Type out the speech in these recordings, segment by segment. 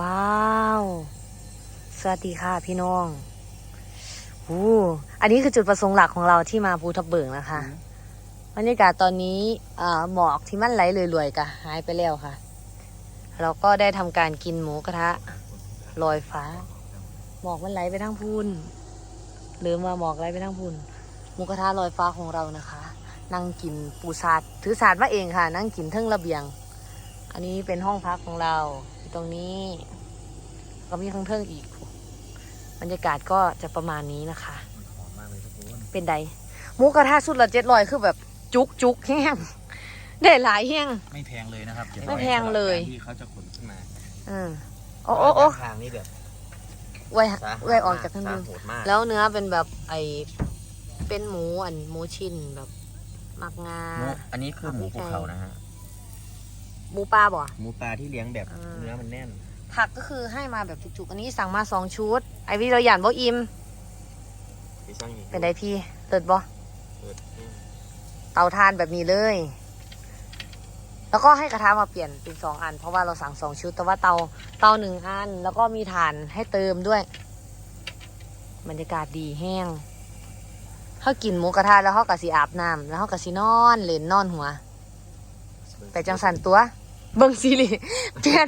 ว้าว สวัสดีค่ะพี่น้องอู้อันนี้คือจุดประสงค์หลักของเราที่มาภูทับเบิกนะคะบรรยากาศตอนนี้อ่าหมอกที่มันไหลรวยๆกะหายไปแล้วค่ะ เราก็ได้ทำการกินหมูกระทะลอยฟ้า หมอกมันไหลไปทั้งพูนลืมว่าหมอกไหลไปทั้งพูนหมูกระทะลอยฟ้าของเรานะคะ นั่งกินปูสาดถือสาดมาเองค่ะ นั่งกินเทิงระเบียง อันนี้เป็นห้องพักของเราอยู่ตรงนี้ ก็มีข้างเทิงอีก บรรยากาศก็จะประมาณนี้นะคะหอมมากเลยครับคุณเป็นใดหมูกระทะสุดละเจ็ดรอยคือแบบจุกจุกแห้งได้หลายแห้ง ไม่แพงเลยนะครับไม่แพงเลยที่เขาจะขนขึ้นมาอืมโอ้โอ้โอ้ทางนี้แบบไว้สาหัสไว้ออกจากทางสานู้นโหดมากแล้วเนื้อเป็นแบบไอเป็นหมูอันหมูชิ้นแบบมักงาหมูอันนี้คือหมูภูเขานะฮะ หมูปลาบ่ หมูปลาที่เลี้ยงแบบอ่า เนื้อมันแน่น ผักก็คือให้มาแบบจุกๆ อันนี้สั่งมาสองชุด ไอวิเราหยานบ่อิมที่สร้างอีกเป็นไดพี่เติดบ่เปิดอืมเตาทานแบบนี้เลย แล้วก็ให้กระทะมาเปลี่ยนเป็นสองอัน เพราะว่าเราสั่งสองชุด แต่ว่าเตาเตาหนึ่งอัน แล้วก็มีถ่านให้เติมด้วยบรรยากาศดีแห้งเขากินหมูกระทะแล้วเขากะสีอาบน้ำแล้วเขากะสีนอนเล่นนอนหัว ไปจังสันตัว เบิงซีรีส์เปลี่ยน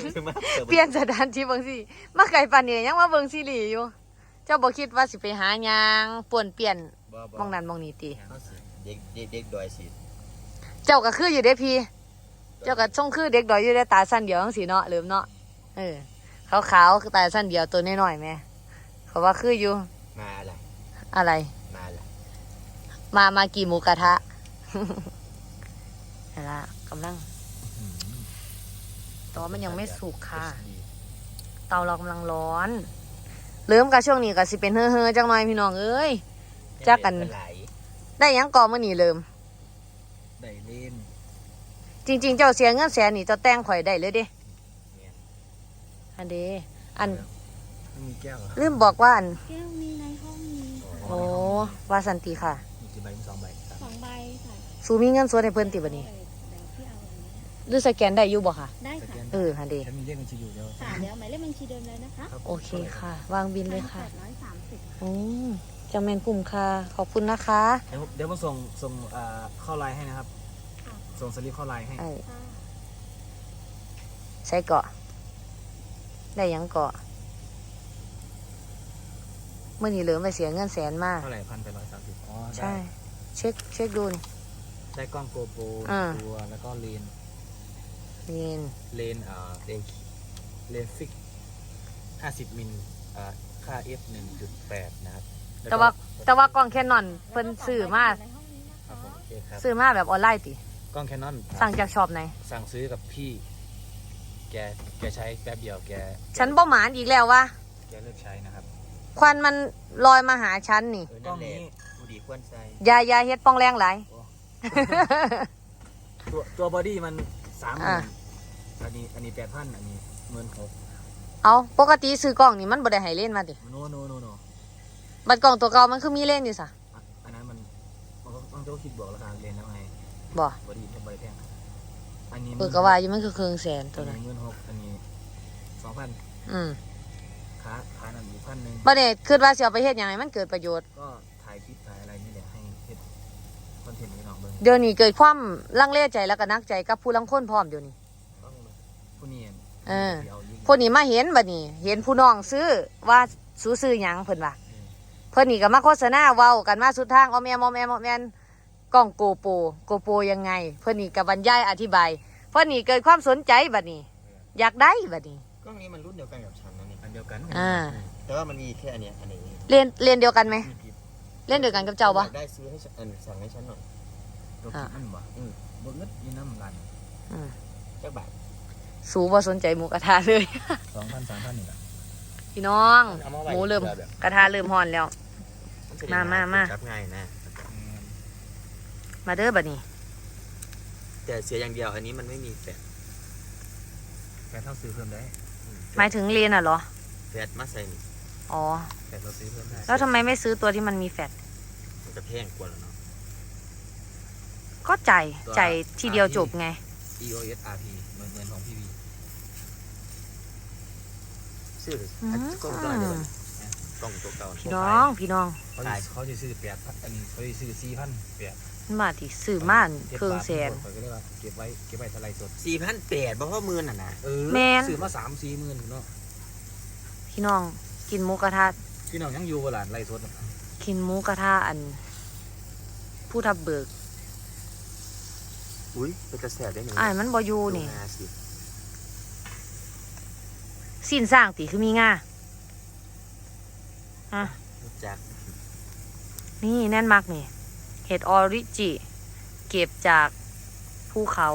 เปลี่ยนสถานที่เบิงซีรีส์มาไก่ปานเนี่ยยังมาเบิงซีรีส์อยู่ เจ้าบ่คิดว่าสิไปหายางป่วนเปลี่ยนบ่บ่มองนั้นมองนี้ตีเขาสิเด็กเด็กเด็กดอยสิเจ้าก็คืออยู่เด้พี่ เจ้าก็ช่องคือเด็กดอยอยู่ได้ตาสั้นเดียวทั้งสีเนาะลืมเนาะเออขาวๆคือตาสั้นเดียวตัวน้อยๆแม่เขาว่าคืออยู่ มาอะไร อะไร มาอะไรมามากี่หมูกระทะนั่นละกำลัง แต่ว่ามันยังไม่สุกค่ะ เตาเรากำลังร้อน เริ่มกับช่วงนี้ก็สิเป็นเฮ้อๆจังหน่อยพี่น้องเอ้ย จักกันไหลได้หยังก่อมื่อนี้เริ่ม ได้เล่นจริง ๆ เจ้าเสียเงินแสนนี่เจ้าแต่งข่อยได้เลยเด้อันเดอันไม่มีแก้วเหรอลืมบอกว่าอัน แก้วมีในห้องมีโอ้วาสันติค่ะ มีกี่ใบมีสองใบสาม สองใบค่ะ สูมีเงินสดให้เพิ่นติบัดนี้ยวพี่เอาอันนี้ หรือสแกนได้อยู่บ่ค่ะ ได้สแกค่ะนเออฮันเดฉันมีเลขบัญชีอยู่เดียวค่ะเดี๋ยวหมายเลขบัญชีเดิมเลยนะคะรับโอเคค่ะ วางบินเลยค่ะแปดร้อยสามสิบอืมจังแมนกลุ่มค่ะ ขอบคุณนะคะ เดี๋ยวผมเดี๋ยวผมส่งส่งอ่าเข้าไลน์ให้นะครับส่งสลิปเข้าไลน์ให้ไอ้ค่ะใช้เกาะ ได้หยังเกาะเมื่อนี้เหลือไปเสียเงินแสนมาก เท่าไหร่พันไปร้อยสามสิบอ๋อได้ใช่ เช็คเช็คดูนี่ ได้กล้องโกโปรอ่า ตัวแล้วก็เลน นี่เลนอ่าเลนเลนฟิกห้าสิบมิลอ่าค่า f หนึ่งจุดแปดนะครับล้แต่ว่าก็แต่ว่ากล้องแค่นอนเพิ่นซื้อมาในห้องนี้นะครัคะบผมโอเคครับซื้อมาแบบออนไลน์ติ กล้องแคนนอนสั่งจากช็อปไหน สั่งซื้อกับพี่ แกแกใช้แป๊บเดียวแกฉันบ่หมานอีกแล้ววะแกเลิกใช้นะครับควันมันลอยมาหาฉันนี่เออกล้นั่อนงแหละนี้ผู้ดีควรใส่อยาอยาเฮ็ดปองแรงหลาย ตัวตัวบอดี้มัน สามหมื่อ่านอันนี้อันนี้แปดพันอันนี้หมื่นหกเอาปกติซื้อกล้องนี่มันบ่ได้ให้เล่นมาติโนโนโนโนบัดกล้องตัวเก่ามันคือมีเล่นอยู่ซะอะอันนั้นมันมันก็มันก็คิดบวกราคาเรียนแล้วไงบ่บอดี้บอดี้แพงอันนี้เออก็ว่าอยู่มันคือเครื่องแสนตัตัววนั้นั้นนหมื่นหกอันนี้สองพันอืมขาขาหนึ่งอยู่พันหนึ่งบัดนี้คิดว่าสิเอาไปเฮ็ดหยังไงมันเกิดประโยชน์ก็ถ่ายคลิป เบิ่งเดี๋ยวนี้เกิดความลังเลใจแล้วก็นักใจกับผู้ลังคนพร้อมเดี๋ยวนี้ต้องผู้นี้เออสิายิ่งพวกนี้มาเห็นบัดนี้ เห็นผู้น้องซื้อว่าซื้อซื้อหยังเพิ่นว่าเพิ่นนี่ก็มาโฆษณาเว้ากันมาสุดทางอ้อมแอมอ้อมแอมอ้อมแอมกล้องโกโปรโกโปรยังไง เพิ่นนี่ก็บรรยายอธิบายเพิ่นนี่เกิดความสนใจบัดนี้ อยากได้บัดนี้กล้องนี้มันรุ่นเดียวกันกับฉันนะนี่อันเดียวกันอ่าแต่ว่ามันมีแค่อันเนี้ยอันนี้เรียนเรียนเดียวกันไหมมีคลิปเล่นเดียวกันกับเจ้าปะอยกได้ซื้อให้ฉันอันสั่งให้ฉันหน่อย ตัวคลิปมันบ่อืมบ่เงิดมีน้ำรันอืมจักบาทสูบ่สนใจหมูกระทะเลย สองพันสามพันนี่แหละ พี่น้อง เอาาไว้หมูเริ่มผื่อแบบ กระทะเริ่มห่อนแล้วนจะได้มามามา จับง่ายนะ มาเด้อบัดนี้ แต่เสียอย่างเดียวอันนี้มันไม่มีแฟตแกเท่าซื้อเพิ่มได้อืหมายถึงเรียนอะเหรอ แฟตมาใส่นี่อ๋อ แฟตเราซื้อเพิ่มได้แล้วทำไมไม่ซื้อตัวที่มันมีแฟตมันจะแพงกว่าแล้วเนาะ ก็จ่ายจ่ายทีเดียวจบไง EOS RP เหมือนเหมือนของพี่วีซื้อเลยอืมอันกล้องตัวไหนเดียวกันกล้องตัวเก่าพี่น้องพี่น้องเขาจะเขาจะซื้อแปดพันอันนี้เขาจะซื้อสี่พันแปดมันมาที่ซื้อม่านเครื่องแสนข่อยก็เลยว่าเก็บไว้เก็บไว้ทลายสดสี่พันแปดเพราะว่ามือน่ะนะเออแม่น ซื้อมาสามสี่หมื่นเนาะพี่น้องกินหมูกระทะพี่น้องยังอยู่เวลาไล่สดน่ะกินหมูกระทะอัน ผู้ทับเบิก อุ้ยเป็นกระแสได้หนึ่งอ่ายมันบอยู่นี่ดูงาสิสิ้นสร้างตีคือมีง่าฮะรู้จักนี่แน่นมากนี่ เห็ดออริจิ เก็บจากภูเขา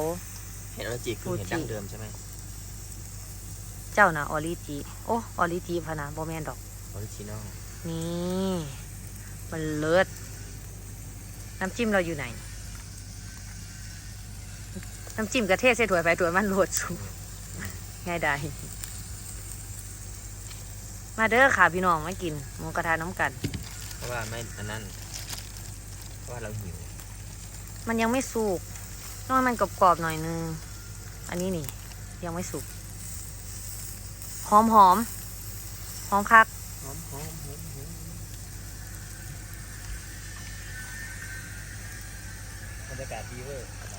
เห็นออริจิคือเห็นดั้งเดิมใช่ไหมเจ้านะออริจิ โอ้ออริจิพะนะบ่แม่นดอก ออริจินอลนี่ มันเลิศน้ำจิ้มเราอยู่ไหน น้ำจิ้มกระเทศใส่ถ้วยไปถ้วยมันโหลดสุกง่ายได้มาเด้อค่ะพี่น้องมากินหมูกระทะน้ำกัน เพราะว่าไม่อันนั้นเพราะว่าเราหิวมันยังไม่สุกต้องให้มันกรอบๆหน่อยนึง อันนี้นี่ ยังไม่สุก หอมหอมหอมคักหอมหอมหอมหอมบรรยากาศดีเว้ยบ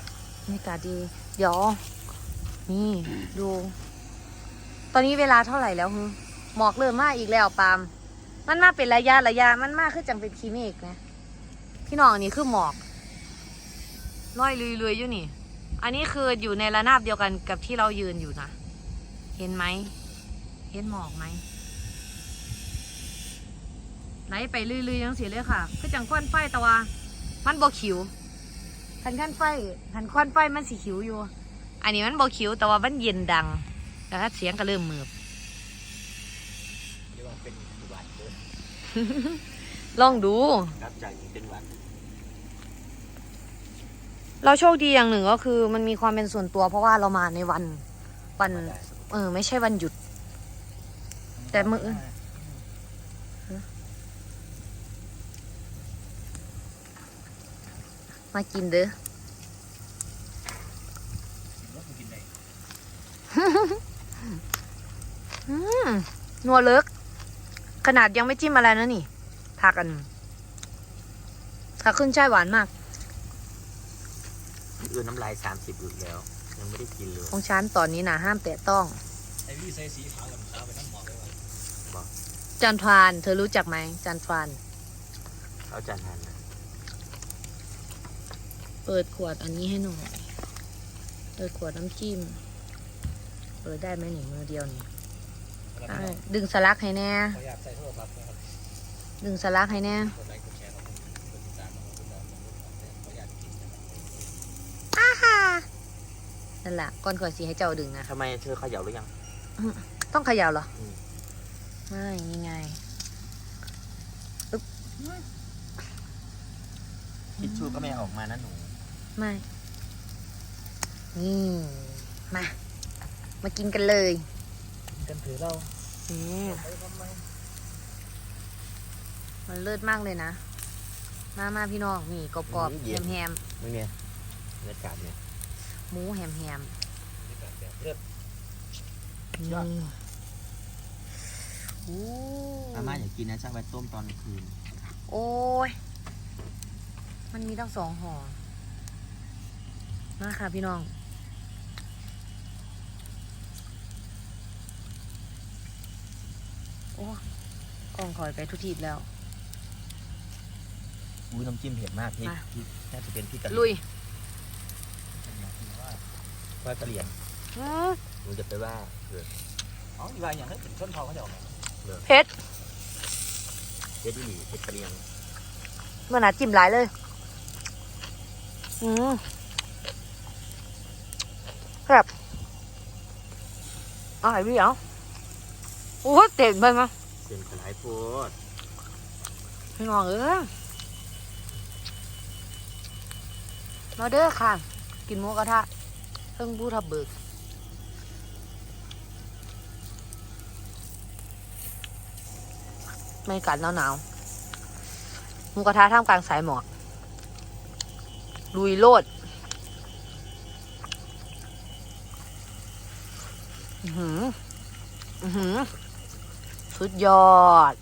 รรยากาศดี เดี๋ยว นี่ดู ตอนนี้เวลาเท่าไหร่แล้วฮึหมอกเริ่มมาอีกแล้วปาม มันมาเป็นระยะระยะ มันมาคือจังเป็นคีเมกนะ พี่น้องอันนี้คือหมอกลอยลุยๆอยู่นี่ อันนี้คืออยู่ในระนาบเดียวกันกับที่เรายืนอยู่นะ เห็นไหม เห็นหมอกไหมไหลไปลุยๆยังเสียเลยค่ะ คือจังควันไฟต่ว่ามันบอขิว คันขั้นไฟคันควันไฟมันสีขิวอยู่ อันนี้มันบอขิวแต่ว่ามันเย็นดังแล้วเสียงก็เริ่มมือบเรียกว่าเป็นหวานเกินลองดูรับจากนี้เป็นหวานเราโชคดีอย่างหนึ่งก็คือ มันมีความเป็นส่วนตัว เพราะว่าเรามาในวันวัน เออ ไม่ใช่วันหยุด แต่มื้อ มากินเด้อแล้วกูกินได้อืมนัวเลิก ขนาดยังไม่จิ้มอะไรนะนี่ทากันทาขึ้นช่ายหวานมากอืนน้ำลายสามสิบอึกแล้ว ยังไม่ได้กินเลย ของฉันตอนนี้นะห้ามแตะต้องไอ้พี่ใส่สีขาวกับขาวไปน้ำหมอกได้ไว้จันทรานเธอรู้จักไหมจันทรานเอาจานทานนะ เปิดขวดอันนี้ให้หน่อย เปิดขวดน้ำจิ้ม เปิดได้ไหมหนึ่งมือเดียวนี่แล้วได้พี่น้องดึงสลักให้แน่ ขออยากใส่โทรศัพท์นะครับดึงสลักให้แน่ กดไลค์กดแชร์นะครับกดติดตามนะครับกดติดตามนะครับขออยากกินนะครับนั่นแหละก่อนข่อยสีให้เจ้าดึงนะ ทำไมเธอเขย่าหรือยัง ต้องเขย่าเหรอ อืม ไม่ยังไงทิชชู่ก็ไม่เอาออกมานะหนู ไม่ นี่ มา มากินกันเลยกันถือเรานี่ไปทำไมมันเลิศมากเลยนะ มามาพี่น้อง นี่กรอบๆเย็นแฮมไม่เนี่ยบรรยากาศเนี่ยๆหมูแฮมบรรยากาศแบบเลือดๆยอดนี่โอ้อาม่าอยากกินนะจะเอาไว้ต้มตอนกลางคืน โอ้ย มันมีตั้งสองห่อ มาค่ะพี่น้อง โอ้กล้องคอยไปทุกทีแล้ว อุ้ยน้ำจิ้มเผ็ดมากพี่มา พี่น่าจะเป็นพี่กะลุยว่าว่ากะเหรี่ยงอื้อหนูจะไปว่าเอออ๋ออีกอย่างอย่างนั้นเป็นชนเผ่าเขาจะออกมาเผ็ดเจ็ดอีหลีเผ็ดกะเหรี่ยงเมื่อหนาจิ้มหลายเลย อืม ครับเอาไหนพี่เอาโอ้ยเต็มไปมั้ยเส้นกระไรโพดพี่น้องเอ้ยมาเด้อค่ะ กินหมูกระทะเพิ่งบูทับเบิกไม่กัดหนาวหนาวๆหมูกระทะท่ามกลางสายหมอกลุยโลด หือ อือือ สุดยอด